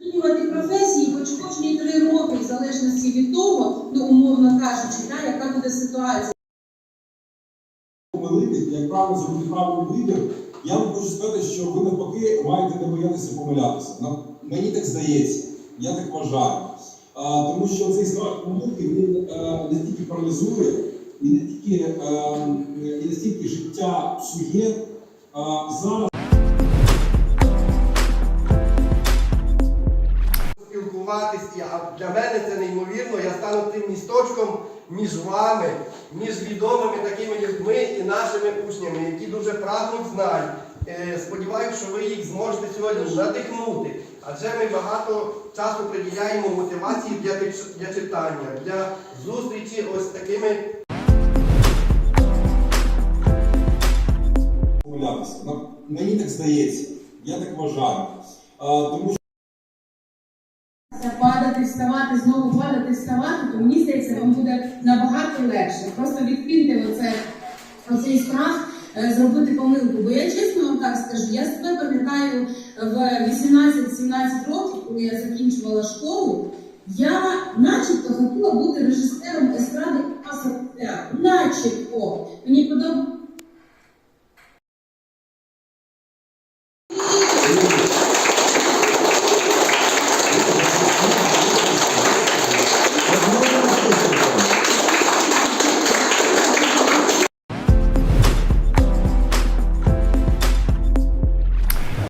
Змінювати професії хоч кожні три роки, в залежності від того, ну умовно кажучи, да, яка буде ситуація. Помилитись, як правило, зробити правильний вибір, я вам хочу сказати, що ви навпаки маєте не боятися помилятися. Мені так здається, я так вважаю. А, Тому що цей страх помилки він е, а, настільки паралізує і настільки, а, е, ем, і настільки життя псує а, зараз. Спілкуватись, а для мене це неймовірно. Я стану тим місточком між вами, між відомими такими людьми і нашими учнями, які дуже прагнуть знань. Е, Сподіваюся, що ви їх зможете сьогодні надихнути. Адже ми багато часу приділяємо мотивації для, для читання, для зустрічі ось такими Мені так здається, я так вважаю. А, Падати, вставати, знову падати, вставати, то мені здається, вам буде набагато легше. Просто відкиньте оце, оцей страх е, зробити помилку. Бо я чесно вам так скажу, я себе пам'ятаю в 18-17 років, коли я закінчувала школу, я начебто хотіла бути режисером естради класу театру. Начебто. Мені подобається.